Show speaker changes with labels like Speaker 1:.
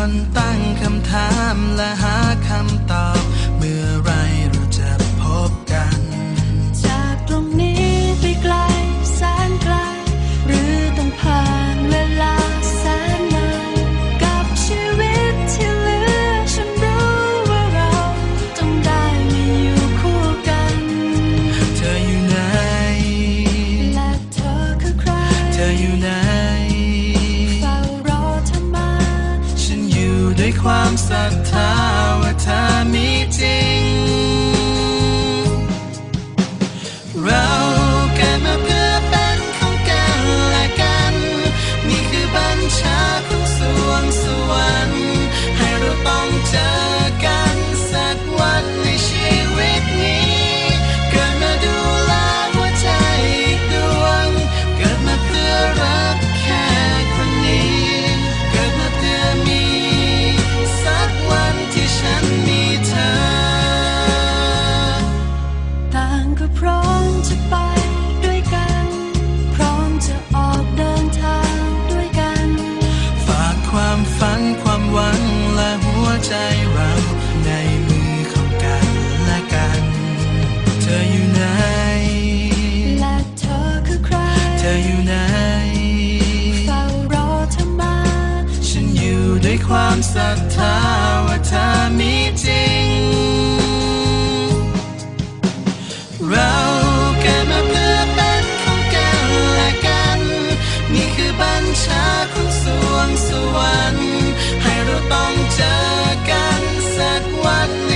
Speaker 1: คน
Speaker 2: ตั้งคำถาม
Speaker 1: และหาคำ
Speaker 2: ตอ
Speaker 1: บ Ramsar Tower Time Meeting. ใจเราในมือของกันและกัน เธออยู่ไหน
Speaker 2: และเธอคือใคร
Speaker 1: เธออยู่ไหน
Speaker 2: เฝ้ารอเธอมา
Speaker 1: ฉันอยู่ด้วยความศรัทธาว่าเธอมีจริง บัญชาขสวงสวรรค์ให้เราต้องเจอกันสักวัน